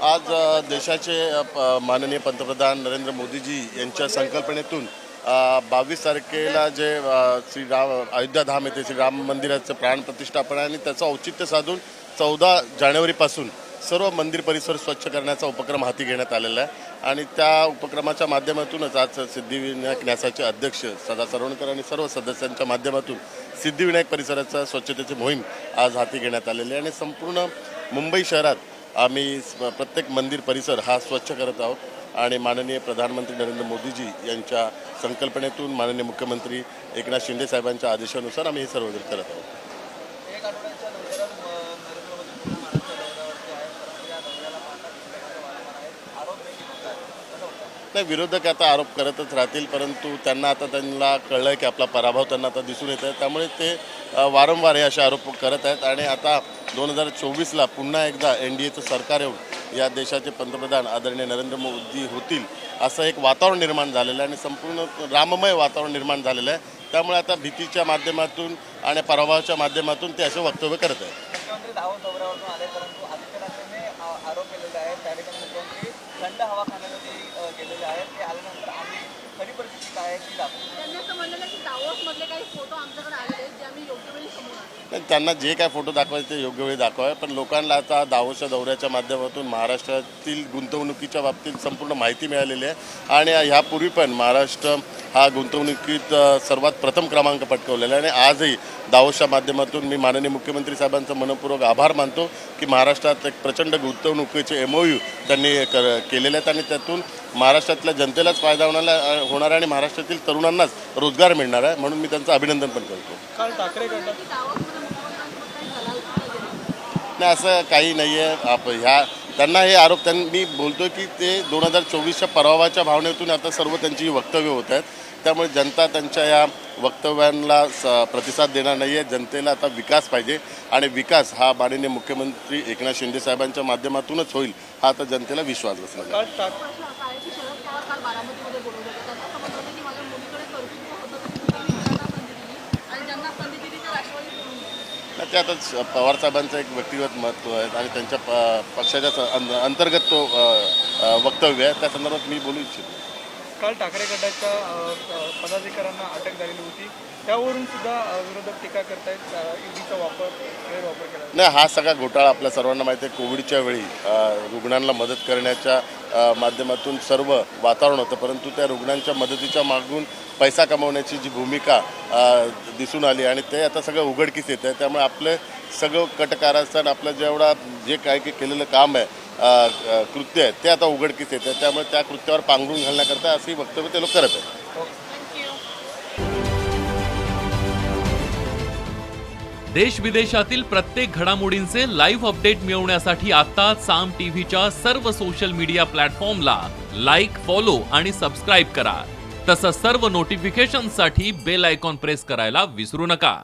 आज देशाचे प- माननीय पंतप्रधान नरेंद्र मोदीजी यांच्या संकल्पनेतून बावीस तारखेला जे श्री राम अयोध्या धाम येथे श्री राम मंदिराचं प्राणप्रतिष्ठापन आहे आणि त्याचं औचित्य साधून चौदा जानेवारीपासून सर्व मंदिर परिसर स्वच्छ करण्याचा उपक्रम हाती घेण्यात आलेला आहे. आणि त्या उपक्रमाच्या माध्यमातूनच आज सिद्धिविनायक न्यासाचे अध्यक्ष सदा सरवणकर आणि सर्व सदस्यांच्या माध्यमातून सिद्धिविनायक परिसराचा स्वच्छतेची मोहीम आज हाती घेण्यात आलेली आहे. आणि संपूर्ण मुंबई शहरात आम्ही प्रत्येक मंदिर परिसर हा स्वच्छ करत आहोत आणि माननीय प्रधानमंत्री नरेंद्र मोदीजी यांच्या संकल्पनेतून माननीय मुख्यमंत्री एकनाथ शिंदे साहेबांच्या आदेशानुसार आम्ही हे सर्व करत आहोत एक आठवड्याच्या दौऱ्यात म, नरेंद्र मोदी पुन्हा महाराष्ट्रात दौऱ्याला पाहतात दिसत आहेत. आरोप देखील होत आहेत कसं वाटतं नाही विरोधक आता आरोप करतच राहतील परंतु त्यांना आता त्यांना कळलं की आपला पराभव त्यांना आता दिसून येत आहे त्यामुळे ते वारंवार हे असे आरोप करत आहेत. आणि आता दोन हजार चोवीसला पुन्हा एकदा एन डी एचं सरकार येऊन या देशाचे पंतप्रधान आदरणीय नरेंद्र मोदी होतील असं एक वातावरण निर्माण झालेलं आहे. आणि संपूर्ण राममय वातावरण निर्माण झालेलं आहे. त्यामुळे आता भीतीच्या माध्यमातून आणि पराभवाच्या माध्यमातून ते असे वक्तव्य करत आहेत. थंड हवा खाण्यासाठी अ, गेलेले आहेत. ते आल्यानंतर आम्ही खरी परिस्थिती काय आहे ती दाखवू. त्यांनी असं म्हणलेलं की दावोस मधले काही फोटो आमच्याकडे आलेले आहेत जे आम्ही योग्य वेळी समोर आणले त्यांना जे काय फोटो दाखवायचे ते योग्य वेळी दाखवावे पण लोकांना आता दावोच्या दौऱ्याच्या माध्यमातून महाराष्ट्रातील गुंतवणुकीच्या बाबतीत संपूर्ण माहिती मिळालेली आहे. आणि ह्यापूर्वी पण महाराष्ट्र हा गुंतवणुकीत सर्वात प्रथम क्रमांक पटकवलेला आहे. आणि आजही दावोसच्या माध्यमातून मी माननीय मुख्यमंत्री साहेबांचा मनपूर्वक आभार मानतो की महाराष्ट्रात एक प्रचंड गुंतवणुकीचे एम ओ यू त्यांनी कर केलेले आहेत. आणि त्यातून महाराष्ट्रातल्या जनतेलाच फायदा होणार होणार आहे आणि महाराष्ट्रातील तरुणांनाच रोजगार मिळणार आहे. म्हणून मी त्यांचं अभिनंदन पण करतो. नाही असं काही नाही आहे आप ह्या त्यांना हे आरोप त्यांनी मी बोलतो की ते दोन हजार चोवीसच्या पराभवाच्या भावनेतून आता सर्व त्यांची वक्तव्य होत आहेत. त्यामुळे जनता त्यांच्या या वक्तव्यांना स प्रतिसाद देणार नाही आहे जनतेला आता विकास पाहिजे आणि विकास हा माननीय मुख्यमंत्री एकनाथ शिंदे साहेबांच्या माध्यमातूनच होईल हा आता जनतेला विश्वास बसला. ते आता पवारसाहेबांचं एक व्यक्तिगत महत्त्व आहे आणि त्यांच्या प पक्षाच्या अंतर्गत तो वक्तव्य आहे. त्या संदर्भात मी बोलू इच्छितो. काल ठाकरे गटाच्या पदाधिकाऱ्यांना अटक झालेली होती. त्यावरून सुद्धा विरोधक टीका करतायत. ईडीचा वापर गैरवापर केला नाही हा सगळा घोटाळा आपल्या सर्वांना माहिती आहे. कोविडच्या वेळी रुग्णांना मदत करण्याच्या माध्यमातून सर्व वातावरण होतं. परंतु त्या रुग्णांच्या मदतीच्या मागून पैसा कमावण्याची जी भूमिका दिसून आली आणि ते आता सगळं उघडकीस येतं आहे त्यामुळे आपलं सगळं कटकारस्थान आपलं जेवढा जे काय काही केलेलं काम आहे कृत्य आहेत ते आता उघडकीस येतं आहे त्यामुळे त्या कृत्यावर पांघरून घालण्याकरता असे वक्तव्य ते लोक करत आहेत. देश विदेशातील प्रत्येक घडामोडींचे लाईव्ह अपडेट मिळवण्यासाठी आता साम टीव्हीच्या सर्व सोशल मीडिया प्लॅटफॉर्मला लाईक फॉलो आणि सबस्क्राईब करा. तसंच सर्व नोटिफिकेशनसाठी बेल आयकॉन प्रेस करायला विसरू नका.